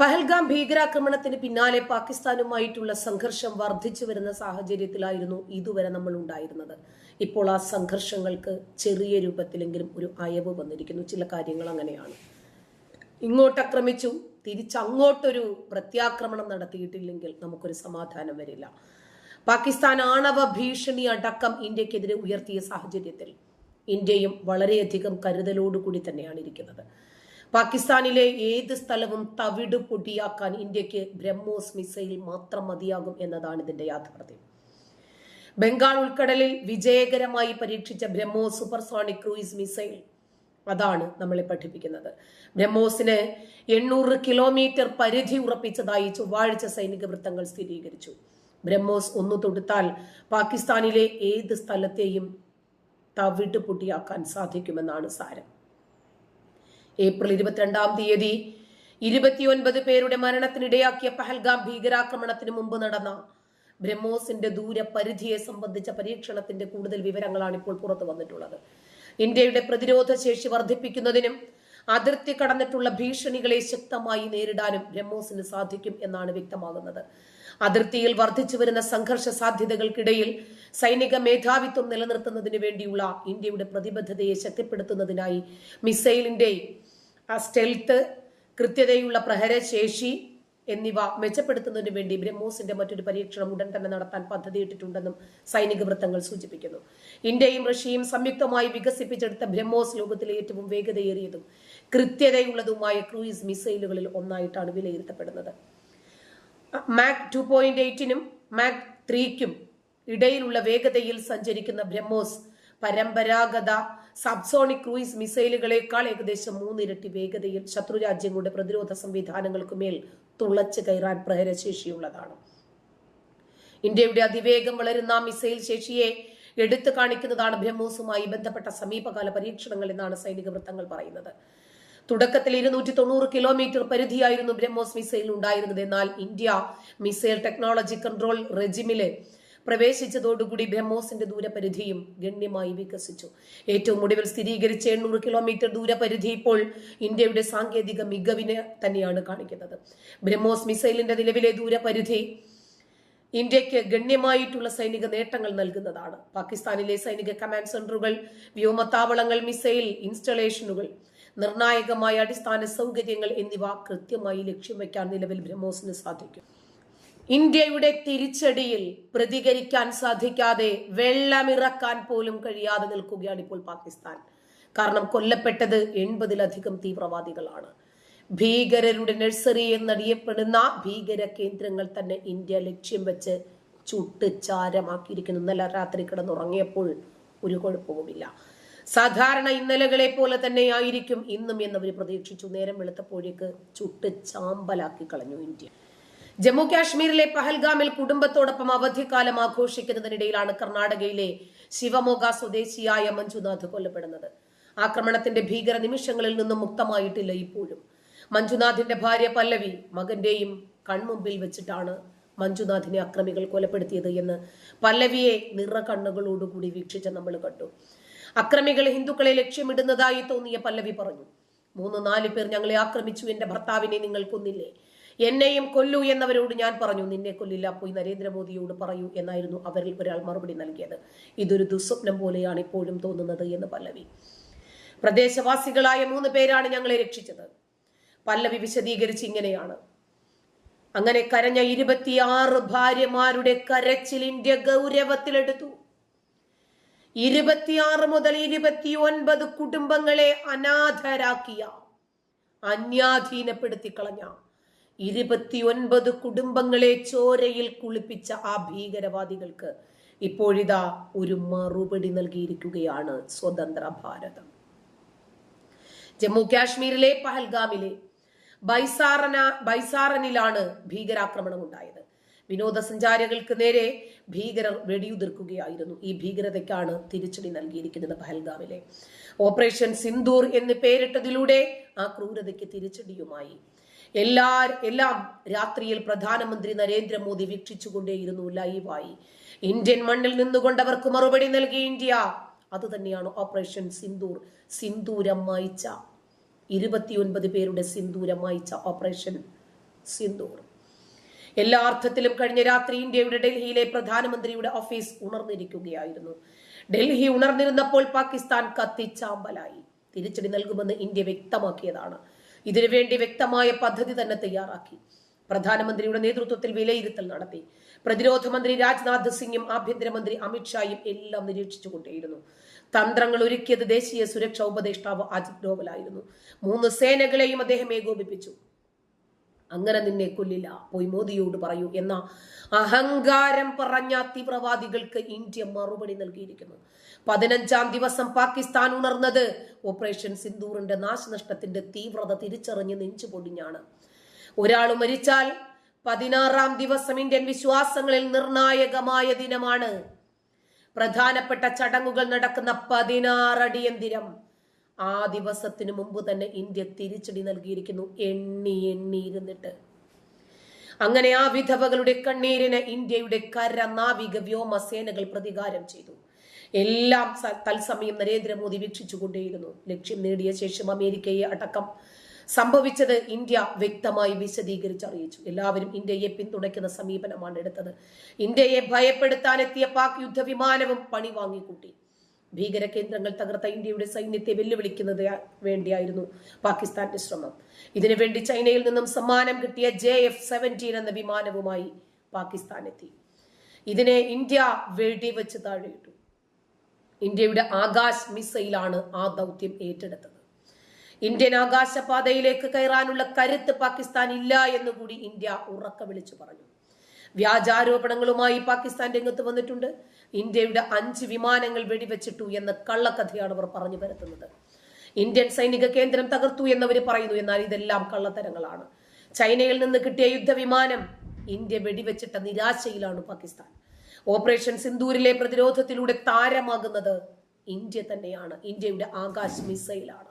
പഹൽഗാം ഭീകരാക്രമണത്തിന് പിന്നാലെ പാകിസ്ഥാനുമായിട്ടുള്ള സംഘർഷം വർദ്ധിച്ചു വരുന്ന സാഹചര്യത്തിലായിരുന്നു ഇതുവരെ നമ്മൾ ഉണ്ടായിരുന്നത്. ഇപ്പോൾ ആ സംഘർഷങ്ങൾക്ക് ചെറിയ രൂപത്തിലെങ്കിലും ഒരു അയവ് വന്നിരിക്കുന്നു. ചില കാര്യങ്ങൾ അങ്ങനെയാണ്. ഇങ്ങോട്ട് ആക്രമിച്ചു തിരിച്ചങ്ങോട്ടൊരു പ്രത്യാക്രമണം നടത്തിയിട്ടില്ലെങ്കിൽ നമുക്കൊരു സമാധാനം വരില്ല. പാകിസ്ഥാൻ ആണവ ഭീഷണി അടക്കം ഇന്ത്യക്കെതിരെ ഉയർത്തിയ സാഹചര്യത്തിൽ ഇന്ത്യയും വളരെയധികം കരുതലോടുകൂടി തന്നെയാണ് ഇരിക്കുന്നത്. പാകിസ്ഥാനിലെ ഏത് സ്ഥലവും തവിട് പൊടിയാക്കാൻ ഇന്ത്യയ്ക്ക് ബ്രഹ്മോസ് മിസൈൽ മാത്രം മതിയാകും എന്നതാണ് ഇതിന്റെ യാഥാർത്ഥ്യം. ബംഗാൾ ഉൾക്കടലിൽ വിജയകരമായി പരീക്ഷിച്ച ബ്രഹ്മോസ് സൂപ്പർസോണിക് ക്രൂയിസ് മിസൈൽ അതാണ് നമ്മളെ പഠിപ്പിക്കുന്നത്. ബ്രഹ്മോസിന് എണ്ണൂറ് കിലോമീറ്റർ പരിധി ഉറപ്പിച്ചതായി ചൊവ്വാഴ്ച സൈനിക വൃത്തങ്ങൾ സ്ഥിരീകരിച്ചു. ബ്രഹ്മോസ് ഒന്നു തൊടുത്താൽ പാകിസ്ഥാനിലെ ഏത് സ്ഥലത്തെയും തവിട്ട് പൊട്ടിയാക്കാൻ സാധിക്കുമെന്നാണ് സാരം. ഏപ്രിൽ ഇരുപത്തിരണ്ടാം തീയതി ഇരുപത്തിയൊൻപത് പേരുടെ മരണത്തിനിടയാക്കിയ പഹൽഗാം ഭീകരാക്രമണത്തിന് മുമ്പ് നടന്ന ബ്രഹ്മോസിന്റെ ദൂരപരിധിയെ സംബന്ധിച്ച പരീക്ഷണത്തിന്റെ കൂടുതൽ വിവരങ്ങളാണ് ഇപ്പോൾ പുറത്തു വന്നിട്ടുള്ളത്. ഇന്ത്യയുടെ പ്രതിരോധ ശേഷി വർദ്ധിപ്പിക്കുന്നതിനും അതിർത്തി കടന്നിട്ടുള്ള ഭീഷണികളെ ശക്തമായി നേരിടാനും ബ്രഹ്മോസിന് സാധിക്കും എന്നാണ് വ്യക്തമാകുന്നത്. അതിർത്തിയിൽ വർദ്ധിച്ചു വരുന്ന സംഘർഷ സാധ്യതകൾക്കിടയിൽ സൈനിക മേധാവിത്വം നിലനിർത്തുന്നതിന് വേണ്ടിയുള്ള ഇന്ത്യയുടെ പ്രതിബദ്ധതയെ ശക്തിപ്പെടുത്തുന്നതിനായി മിസൈലിന്റെ സ്റ്റെൽത്ത് കൃത്യതയുള്ള പ്രഹരശേഷി എന്നിവ മെച്ചപ്പെടുത്തുന്നതിനു വേണ്ടി ബ്രഹ്മോസിന്റെ മറ്റൊരു പരീക്ഷണം ഉടൻ തന്നെ നടത്താൻ പദ്ധതിയിട്ടിട്ടുണ്ടെന്നും സൈനിക വൃത്തങ്ങൾ സൂചിപ്പിക്കുന്നു. ഇന്ത്യയും റഷ്യയും സംയുക്തമായി വികസിപ്പിച്ചെടുത്ത ബ്രഹ്മോസ് ലോകത്തിലെ ഏറ്റവും വേഗതയേറിയതും കൃത്യതയുള്ളതുമായ ക്രൂയിസ് മിസൈലുകളിൽ ഒന്നായിട്ടാണ് വിലയിരുത്തപ്പെടുന്നത്. മാക് ടു പോയിന്റ് എയ്റ്റിനും മാക് ത്രീക്കും ഇടയിലുള്ള വേഗതയിൽ സഞ്ചരിക്കുന്ന ബ്രഹ്മോസ് പരമ്പരാഗത സബ്സോണിക് ക്രൂയിസ് മിസൈലുകളേക്കാൾ ഏകദേശം മൂന്നിരട്ടി വേഗതയിൽ ശത്രുരാജ്യങ്ങളുടെ പ്രതിരോധ സംവിധാനങ്ങൾക്ക് മേൽ തുളച്ചു കയറാൻ പ്രഹരശേഷിയുള്ളതാണ്. ഇന്ത്യയുടെ അതിവേഗം വളരുന്ന മിസൈൽ ശേഷിയെ എടുത്തു കാണിക്കുന്നതാണ് ബ്രഹ്മോസുമായി ബന്ധപ്പെട്ട സമീപകാല പരീക്ഷണങ്ങൾ എന്നാണ് സൈനിക വൃത്തങ്ങൾ പറയുന്നത്. തുടക്കത്തിൽ ഇരുന്നൂറ്റി തൊണ്ണൂറ് കിലോമീറ്റർ പരിധിയായിരുന്നു ബ്രഹ്മോസ് മിസൈൽ ഉണ്ടായിരുന്നത്. എന്നാൽ ഇന്ത്യ മിസൈൽ ടെക്നോളജി കൺട്രോൾ റെജിമിൽ പ്രവേശിച്ചതോടുകൂടി ബ്രഹ്മോസിന്റെ ദൂരപരിധിയും ഗണ്യമായി വികസിച്ചു. ഏറ്റവും ഒടുവിൽ സ്ഥിരീകരിച്ച എണ്ണൂറ് കിലോമീറ്റർ ദൂരപരിധി ഇപ്പോൾ ഇന്ത്യയുടെ സാങ്കേതിക മികവിനെ തന്നെയാണ് കാണിക്കുന്നത്. ബ്രഹ്മോസ് മിസൈലിന്റെ നിലവിലെ ദൂരപരിധി ഇന്ത്യയ്ക്ക് ഗണ്യമായിട്ടുള്ള സൈനിക നേട്ടങ്ങൾ നൽകുന്നതാണ്. പാകിസ്ഥാനിലെ സൈനിക കമാൻഡ് സെന്ററുകൾ വ്യോമത്താവളങ്ങൾ മിസൈൽ ഇൻസ്റ്റലേഷനുകൾ നിർണായകമായ അടിസ്ഥാന സൗകര്യങ്ങൾ എന്നിവ കൃത്യമായി ലക്ഷ്യം വയ്ക്കാൻ നിലവിൽ ബ്രഹ്മോസിന് സാധിക്കും. ഇന്ത്യയുടെ തിരിച്ചടിയിൽ പ്രതികരിക്കാൻ സാധിക്കാതെ വെള്ളമിറക്കാൻ പോലും കഴിയാതെ നിൽക്കുകയാണ് ഇപ്പോൾ പാകിസ്ഥാൻ. കാരണം കൊല്ലപ്പെട്ടത് എൺപതിലധികം തീവ്രവാദികളാണ്. ഭീകരരുടെ നഴ്സറി എന്നറിയപ്പെടുന്ന ഭീകര കേന്ദ്രങ്ങൾ തന്നെ ഇന്ത്യ ലക്ഷ്യം വെച്ച് ചുട്ട് ചാരമാക്കിയിരിക്കുന്നു ഇന്നലെ രാത്രി കിടന്നുറങ്ങിയപ്പോൾ ഒരു കുഴപ്പവുമില്ല. സാധാരണ ഇന്നലകളെ പോലെ തന്നെ ആയിരിക്കും ഇന്നും എന്നവർ പ്രതീക്ഷിച്ചു. നേരം വെളുത്തപ്പോഴേക്ക് ചുട്ട് ചാമ്പലാക്കി കളഞ്ഞു ഇന്ത്യ. ജമ്മു കാശ്മീരിലെ പഹൽഗാമിൽ കുടുംബത്തോടൊപ്പം അവധിക്കാലം ആഘോഷിക്കുന്നതിനിടയിലാണ് കർണാടകയിലെ ശിവമോഗ സ്വദേശിയായ മഞ്ജുനാഥ് കൊല്ലപ്പെടുന്നത്. ആക്രമണത്തിന്റെ ഭീകര നിമിഷങ്ങളിൽ നിന്നും മുക്തമായിട്ടില്ല ഇപ്പോഴും. മഞ്ജുനാഥിന്റെ ഭാര്യ പല്ലവി മകന്റെയും കൺമുമ്പിൽ വെച്ചിട്ടാണ് മഞ്ജുനാഥിനെ അക്രമികൾ കൊലപ്പെടുത്തിയത് എന്ന് പല്ലവിയെ നിറ കണ്ണുകളോടുകൂടി വീക്ഷിച്ച നമ്മൾ കണ്ടു. അക്രമികൾ ഹിന്ദുക്കളെ ലക്ഷ്യമിടുന്നതായി തോന്നിയ പല്ലവി പറഞ്ഞു. മൂന്ന് നാല് പേർ ഞങ്ങളെ ആക്രമിച്ചു. എന്റെ ഭർത്താവിനെ നിങ്ങൾ കൊന്നില്ലേ എന്നെയും കൊല്ലൂ എന്നവരോട് ഞാൻ പറഞ്ഞു. നിന്നെ കൊല്ലില്ല. പോയി നരേന്ദ്രമോദിയോട് പറയൂ എന്നായിരുന്നു അവരിൽ ഒരാൾ മറുപടി നൽകിയത്. ഇതൊരു ദുസ്വപ്നം പോലെയാണ് ഇപ്പോഴും തോന്നുന്നത് എന്ന് പല്ലവി. പ്രദേശവാസികളായ മൂന്ന് പേരാണ് ഞങ്ങളെ രക്ഷിച്ചത്. പല്ലവി വിശദീകരിച്ച് ഇങ്ങനെയാണ്. അങ്ങനെ കരഞ്ഞ ഇരുപത്തിയാറ് ഭാര്യമാരുടെ കരച്ചിൽ ഇന്ത്യ ഗൗരവത്തിലെടുത്തു. ഇരുപത്തിയാറ് മുതൽ ഇരുപത്തി ഒൻപത് കുടുംബങ്ങളെ അനാഥരാക്കിയ അന്യാധീനപ്പെടുത്തി കളഞ്ഞ ഇരുപത്തിയൊൻപത് കുടുംബങ്ങളെ ചോരയിൽ കുളിപ്പിച്ച ആ ഭീകരവാദികൾക്ക് ഇപ്പോഴിതാ ഒരു മറുപടി നൽകിയിരിക്കുകയാണ് സ്വതന്ത്ര ഭാരതം. ജമ്മു കാശ്മീരിലെ പഹൽഗാമിലെ ബൈസാറന ബൈസാറനിലാണ് ഭീകരാക്രമണം ഉണ്ടായത് വിനോദസഞ്ചാരികൾക്ക് നേരെ ഭീകരർ വെടിയുതിർക്കുകയായിരുന്നു. ഈ ഭീകരതയ്ക്കാണ് തിരിച്ചടി നൽകിയിരിക്കുന്നത് പഹൽഗാമിലെ. ഓപ്പറേഷൻ സിന്ദൂർ എന്ന് പേരിട്ടതിലൂടെ ആ ക്രൂരതയ്ക്ക് തിരിച്ചടിയുമായി. എല്ലാ എല്ലാം രാത്രിയിൽ പ്രധാനമന്ത്രി നരേന്ദ്രമോദി വീക്ഷിച്ചുകൊണ്ടേയിരുന്നു ലൈവായി ഇന്ത്യൻ മണ്ണിൽ നിന്നുകൊണ്ടവർക്ക് മറുപടി നൽകി ഇന്ത്യ. അത് തന്നെയാണ് ഓപ്പറേഷൻ സിന്ദൂർ സിന്ദൂരം മായിച്ച ഇരുപത്തിയൊൻപത് പേരുടെ സിന്ദൂരം മായിച്ച ഓപ്പറേഷൻ സിന്ദൂർ. എല്ലാ അർത്ഥത്തിലും കഴിഞ്ഞ രാത്രി ഇന്ത്യയുടെ ഡൽഹിയിലെ പ്രധാനമന്ത്രിയുടെ ഓഫീസ് ഉണർന്നിരിക്കുകയായിരുന്നു. ഡൽഹി ഉണർന്നിരുന്നപ്പോൾ പാകിസ്ഥാൻ കത്തിച്ചാമ്പലായി. തിരിച്ചടി നൽകുമെന്ന് ഇന്ത്യ വ്യക്തമാക്കിയതാണ്. ഇതിനുവേണ്ടി വ്യക്തമായ പദ്ധതി തന്നെ തയ്യാറാക്കി. പ്രധാനമന്ത്രിയുടെ നേതൃത്വത്തിൽ വിലയിരുത്തൽ നടത്തി. പ്രതിരോധ മന്ത്രി രാജ്നാഥ് സിംഗും ആഭ്യന്തരമന്ത്രി അമിത്ഷായും എല്ലാം നിരീക്ഷിച്ചുകൊണ്ടേയിരുന്നു. തന്ത്രങ്ങൾ ഒരുക്കിയത് ദേശീയ സുരക്ഷാ ഉപദേഷ്ടാവ് അജിത് ഡോവലായിരുന്നു. മൂന്ന് സേനകളെയും അദ്ദേഹം ഏകോപിപ്പിച്ചു. അങ്ങനെ നിന്നെ കൊല്ലില്ല. പോയി മോദിയോട് പറയൂ എന്ന അഹങ്കാരം പറഞ്ഞ തീവ്രവാദികൾക്ക് ഇന്ത്യ മറുപടി നൽകിയിരിക്കുന്നു. പതിനഞ്ചാം ദിവസം പാകിസ്ഥാൻ ഉണർന്നത് ഓപ്പറേഷൻ സിന്ദൂറിന്റെ നാശനഷ്ടത്തിന്റെ തീവ്രത തിരിച്ചറിഞ്ഞ് നെഞ്ചു പൊടിഞ്ഞാണ്. ഒരാൾ മരിച്ചാൽ പതിനാറാം ദിവസം ഇന്ത്യൻ വിശ്വാസങ്ങളിൽ നിർണായകമായ ദിനമാണ്. പ്രധാനപ്പെട്ട ചടങ്ങുകൾ നടക്കുന്ന പതിനാറടിയന്തിരം ആ ദിവസത്തിന് മുമ്പ് തന്നെ ഇന്ത്യ തിരിച്ചടി നൽകിയിരിക്കുന്നു. എണ്ണി എണ്ണി ഇരുന്നിട്ട്. അങ്ങനെ ആ വിധവകളുടെ കണ്ണീരിന് ഇന്ത്യയുടെ കര നാവിക വ്യോമ സേനകൾ പ്രതികാരം ചെയ്തു. എല്ലാം തത്സമയം നരേന്ദ്രമോദി വീക്ഷിച്ചുകൊണ്ടേയിരുന്നു. ലക്ഷ്യം നേടിയ ശേഷം അമേരിക്കയെ അടക്കം സംഭവിച്ചത് ഇന്ത്യ വ്യക്തമായി വിശദീകരിച്ചറിയിച്ചു. എല്ലാവരും ഇന്ത്യയെ പിന്തുണയ്ക്കുന്ന സമീപനമാണ് എടുത്തത്. ഇന്ത്യയെ ഭയപ്പെടുത്താനെത്തിയ പാക് യുദ്ധവിമാനവും പണി വാങ്ങിക്കൂട്ടി ഭീകര കേന്ദ്രങ്ങൾ തകർത്ത ഇന്ത്യയുടെ സൈന്യത്തെ വെല്ലുവിളിക്കുന്നത് വേണ്ടിയായിരുന്നു പാകിസ്ഥാന്റെ ശ്രമം. ഇതിനുവേണ്ടി ചൈനയിൽ നിന്നും സമ്മാനം കിട്ടിയ ജെ എഫ് സെവന്റീൻ എന്ന വിമാനവുമായി പാകിസ്ഥാൻ എത്തി ഇതിനെ ഇന്ത്യ വെടിവെച്ച് താഴെയിട്ടു. ഇന്ത്യയുടെ ആകാശ് മിസൈലാണ് ആ ദൗത്യം ഏറ്റെടുത്തത്. ഇന്ത്യൻ ആകാശപാതയിലേക്ക് കയറാനുള്ള കരുത്ത് പാകിസ്ഥാൻ ഇല്ല എന്നുകൂടി ഇന്ത്യ ഉറക്ക വിളിച്ചു പറഞ്ഞു. വ്യാജാരോപണങ്ങളുമായി പാകിസ്ഥാൻ രംഗത്ത് വന്നിട്ടുണ്ട്. ഇന്ത്യയുടെ അഞ്ച് വിമാനങ്ങൾ വെടിവെച്ചിട്ടു എന്ന കള്ളക്കഥയാണ് അവർ പറഞ്ഞു വരുത്തുന്നത് ഇന്ത്യൻ സൈനിക കേന്ദ്രം തകർത്തു എന്നവർ പറയുന്നു എന്നാൽ ഇതെല്ലാം കള്ളത്തരങ്ങളാണ്. ചൈനയിൽ നിന്ന് കിട്ടിയ യുദ്ധവിമാനം ഇന്ത്യ വെടിവെച്ചിട്ട നിരാശയിലാണ് പാകിസ്ഥാൻ. ഓപ്പറേഷൻ സിന്ദൂരിലെ പ്രതിരോധത്തിലൂടെ താരമാകുന്നത് ഇന്ത്യ തന്നെയാണ്. ഇന്ത്യയുടെ ആകാശ് മിസൈലാണ്.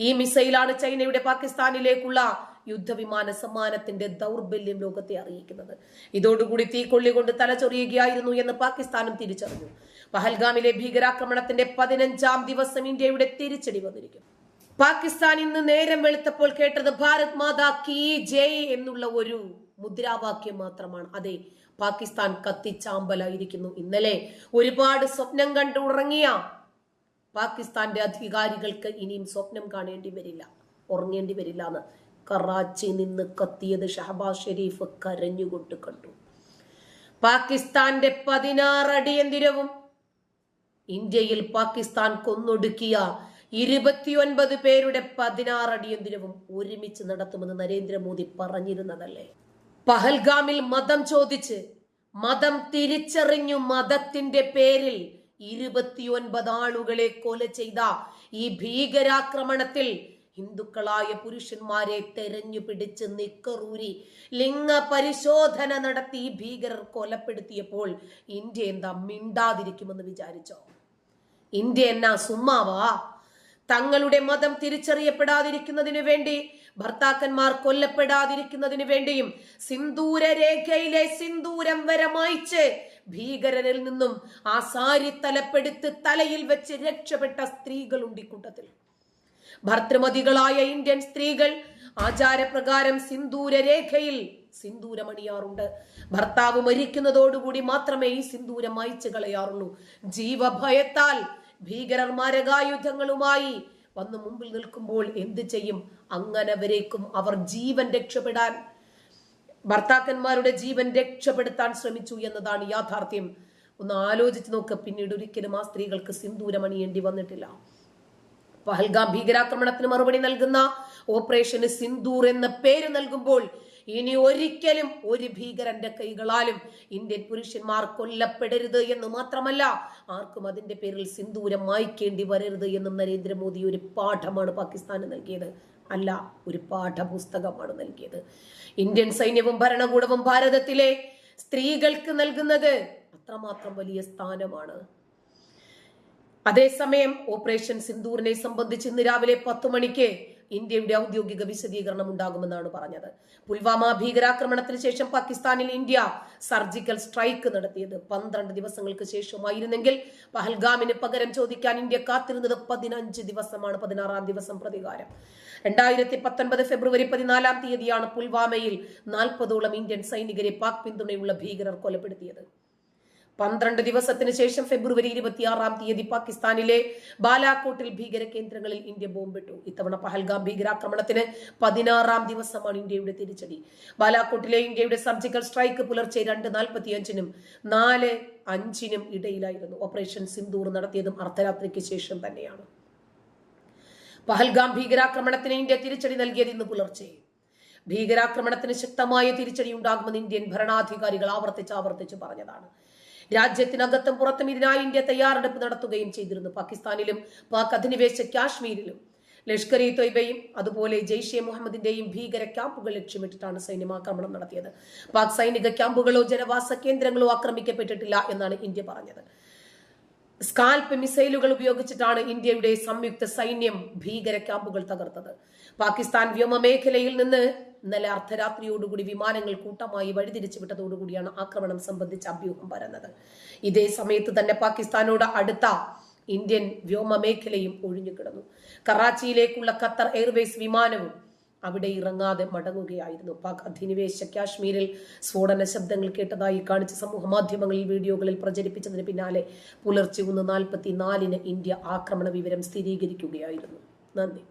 ഈ മിസൈലാണ് ചൈനയുടെ പാകിസ്ഥാനിലേക്കുള്ള യുദ്ധവിമാന സമ്മാനത്തിന്റെ ദൗർബല്യം ലോകത്തെ അറിയിക്കുന്നത്. ഇതോടുകൂടി തീക്കൊള്ളികൊണ്ട് തലചൊറിയുകയായിരുന്നു എന്ന് പാകിസ്ഥാനും തിരിച്ചറിഞ്ഞു. പഹൽഗാമിലെ ഭീകരാക്രമണത്തിന്റെ പതിനഞ്ചാം ദിവസം ഇന്ത്യയുടെ തിരിച്ചടി വന്നിരിക്കും. പാകിസ്ഥാൻ ഇന്ന് നേരം വെളുത്തപ്പോൾ കേട്ടത് ഭാരത് മാതാ കീ ജയ് എന്നുള്ള ഒരു മുദ്രാവാക്യം മാത്രമാണ്. അതെ പാകിസ്ഥാൻ കത്തിച്ചാമ്പലായിരിക്കുന്നു. ഇന്നലെ ഒരുപാട് സ്വപ്നം കണ്ടു ഉറങ്ങിയ പാകിസ്ഥാന്റെ അധികാരികൾക്ക് ഇനിയും സ്വപ്നം കാണേണ്ടി വരില്ല ഉറങ്ങേണ്ടി വരില്ല എന്ന് കറാച്ചി നിന്ന് കത്തിയത് ഷഹബാസ് ഷെരീഫ് കരഞ്ഞുകൊണ്ട് കണ്ടു. പാകിസ്ഥാന്റെ പതിനാറ് അടിയന്തിരവും ഇന്ത്യയിൽ പാകിസ്ഥാൻ കൊന്നൊടുക്കിയ ഇരുപത്തിയൊൻപത് പേരുടെ പതിനാറ് അടിയന്തിരവും ഒരുമിച്ച് നടത്തുമെന്ന് നരേന്ദ്രമോദി പറഞ്ഞിരുന്നതല്ലേ? പഹൽഗാമിൽ മതം ചോദിച്ച് മതം തിരിച്ചറിഞ്ഞു മതത്തിന്റെ പേരിൽ ഇരുപത്തിയൊൻപത് ആളുകളെ കൊല ചെയ്ത ഈ ഭീകരാക്രമണത്തിൽ ഹിന്ദുക്കളായ പുരുഷന്മാരെ തെരഞ്ഞു പിടിച്ച് നിക്കറൂരി ലിംഗ പരിശോധന നടത്തി ഭീകരർ കൊലപ്പെടുത്തിയപ്പോൾ ഇന്ത്യ എന്താ മിണ്ടാതിരിക്കുമെന്ന് വിചാരിച്ചോ? ഇന്ത്യ എന്നാ സുമ്മാവാ? തങ്ങളുടെ മതം തിരിച്ചറിയപ്പെടാതിരിക്കുന്നതിനു വേണ്ടി ഭർത്താക്കന്മാർ കൊല്ലപ്പെടാതിരിക്കുന്നതിനു വേണ്ടിയും സിന്ദൂര രേഖയിലെ സിന്ദൂരം വരെ മായിച്ച് ഭീകരരിൽ നിന്നും ആ സാരി തലപ്പെടുത്ത് തലയിൽ വെച്ച് രക്ഷപ്പെട്ട സ്ത്രീകളുണ്ട് ഇക്കൂട്ടത്തിൽ ഭർത്തൃമതികളായ ഇന്ത്യൻ സ്ത്രീകൾ ആചാരപ്രകാരം സിന്ദൂര രേഖയിൽ സിന്ദൂരമണിയാറുണ്ട്. ഭർത്താവ് മരിക്കുന്നതോടുകൂടി മാത്രമേ ഈ സിന്ദൂരം അയച്ചു കളയാറുള്ളൂ. ജീവഭയത്താൽ ഭീകരർ മാരകായുധങ്ങളുമായി വന്ന് മുമ്പിൽ നിൽക്കുമ്പോൾ എന്ത് ചെയ്യും? അങ്ങനെ വരേക്കും അവർ ജീവൻ രക്ഷപ്പെടാൻ. ഭർത്താക്കന്മാരുടെ ജീവൻ രക്ഷപ്പെടുത്താൻ ശ്രമിച്ചു എന്നതാണ് യാഥാർത്ഥ്യം. ഒന്ന് ആലോചിച്ച് നോക്ക് പിന്നീട് ഒരിക്കലും ആ സ്ത്രീകൾക്ക് സിന്ദൂരമണിയേണ്ടി വന്നിട്ടില്ല. പഹൽഗാം ഭീകരാക്രമണത്തിന് മറുപടി നൽകുന്ന ഓപ്പറേഷന് സിന്ദൂർ എന്ന പേര് നൽകുമ്പോൾ ഇനി ഒരിക്കലും ഒരു ഭീകരന്റെ കൈകളാലും ഇന്ത്യൻ പുരുഷന്മാർ കൊല്ലപ്പെടരുത് എന്ന് മാത്രമല്ല ആർക്കും അതിന്റെ പേരിൽ സിന്ദൂരം മായ്ക്കേണ്ടി വരരുത് എന്നും നരേന്ദ്രമോദി ഒരു പാഠമാണ് പാകിസ്ഥാന് നൽകിയത്. അല്ല ഒരു പാഠപുസ്തകമാണ് നൽകിയത്. ഇന്ത്യൻ സൈന്യവും ഭരണകൂടവും ഭാരതത്തിലെ സ്ത്രീകൾക്ക് നൽകുന്നത് അത്രമാത്രം വലിയ സ്ഥാനമാണ്. അതേസമയം ഓപ്പറേഷൻ സിന്ദൂറിനെ സംബന്ധിച്ച് ഇന്ന് രാവിലെ പത്ത് മണിക്ക് ഇന്ത്യയുടെ ഔദ്യോഗിക വിശദീകരണം ഉണ്ടാകുമെന്നാണ് പറഞ്ഞത്. പുൽവാമ ഭീകരാക്രമണത്തിന് ശേഷം പാകിസ്ഥാനിൽ ഇന്ത്യ സർജിക്കൽ സ്ട്രൈക്ക് നടത്തിയത് പന്ത്രണ്ട് ദിവസങ്ങൾക്ക് ശേഷമായിരുന്നെങ്കിൽ പഹൽഗാമിന് പകരം ചോദിക്കാൻ ഇന്ത്യ കാത്തിരുന്നത് പതിനഞ്ച് ദിവസമാണ് പതിനാറാം ദിവസം പ്രതികാരം. രണ്ടായിരത്തി പത്തൊൻപത് ഫെബ്രുവരി പതിനാലാം തീയതിയാണ് പുൽവാമയിൽ നാൽപ്പതോളം ഇന്ത്യൻ സൈനികരെ പാക് പിന്തുണയുള്ള ഭീകരർ കൊലപ്പെടുത്തിയത്. പന്ത്രണ്ട് ദിവസത്തിന് ശേഷം ഫെബ്രുവരി ഇരുപത്തിയാറാം തീയതി പാകിസ്ഥാനിലെ ബാലാക്കോട്ടിൽ ഭീകര കേന്ദ്രങ്ങളിൽ ഇന്ത്യ ബോംബിട്ടു. ഇത്തവണ പഹൽഗാം ഭീകരാക്രമണത്തിന് പതിനാറാം ദിവസമാണ് ഇന്ത്യയുടെ തിരിച്ചടി. ബാലാക്കോട്ടിലെ ഇന്ത്യയുടെ സർജിക്കൽ സ്ട്രൈക്ക് പുലർച്ചെ രണ്ട് നാൽപ്പത്തിയഞ്ചിനും നാല് അഞ്ചിനും ഇടയിലായിരുന്നു. ഓപ്പറേഷൻ സിന്ദൂർ നടത്തിയതും അർദ്ധരാത്രിക്ക് ശേഷം തന്നെയാണ്. പഹൽഗാം ഭീകരാക്രമണത്തിന് ഇന്ത്യ തിരിച്ചടി നൽകിയത് ഇന്ന് പുലർച്ചെ. ഭീകരാക്രമണത്തിന് ശക്തമായ തിരിച്ചടി ഉണ്ടാകുമെന്ന് ഇന്ത്യൻ ഭരണാധികാരികൾ ആവർത്തിച്ച് ആവർത്തിച്ച് പറഞ്ഞതാണ്. രാജ്യത്തിനകത്തും പുറത്തും ഇതിനായി ഇന്ത്യ തയ്യാറെടുപ്പ് നടത്തുകയും ചെയ്തിരുന്നു. പാകിസ്ഥാനിലും പാക് അധിനിവേശ കാശ്മീരിലും. ലഷ്കർ ഇ തൊയ്ബയും അതുപോലെ ജെയ്ഷെ മുഹമ്മദിന്റെയും ഭീകര ക്യാമ്പുകൾ ലക്ഷ്യമിട്ടിട്ടാണ് സൈന്യം ആക്രമണം നടത്തിയത്. പാക് സൈനിക ക്യാമ്പുകളോ ജനവാസ കേന്ദ്രങ്ങളോ ആക്രമിക്കപ്പെട്ടിട്ടില്ല എന്നാണ് ഇന്ത്യ പറഞ്ഞത്. സ്കാൽപ്പ് മിസൈലുകൾ ഉപയോഗിച്ചിട്ടാണ് ഇന്ത്യയുടെ സംയുക്ത സൈന്യം ഭീകര ക്യാമ്പുകൾ തകർത്തത്. പാകിസ്ഥാൻ വ്യോമമേഖലയിൽ നിന്ന് ഇന്നലെ അർദ്ധരാത്രിയോടുകൂടി വിമാനങ്ങൾ കൂട്ടമായി വഴിതിരിച്ചു വിട്ടതോടുകൂടിയാണ് ആക്രമണം സംബന്ധിച്ച അഭ്യൂഹം പരന്നത്. ഇതേ സമയത്ത് തന്നെ പാകിസ്ഥാനോട് അടുത്ത ഇന്ത്യൻ വ്യോമമേഖലയും ഒഴിഞ്ഞുകിടന്നു. കറാച്ചിയിലേക്കുള്ള ഖത്തർ എയർവേസ് വിമാനവും അവിടെ ഇറങ്ങാതെ മടങ്ങുകയായിരുന്നു. പാക് അധിനിവേശ കാശ്മീരിൽ സ്ഫോടന ശബ്ദങ്ങൾ കേട്ടതായി കാണിച്ച സമൂഹ മാധ്യമങ്ങളിൽ വീഡിയോകളിൽ പ്രചരിപ്പിച്ചതിന് പിന്നാലെ പുലർച്ചെ ഒന്ന് നാൽപ്പത്തി നാലിന് ഇന്ത്യ ആക്രമണ വിവരം സ്ഥിരീകരിക്കുകയായിരുന്നു. നന്ദി.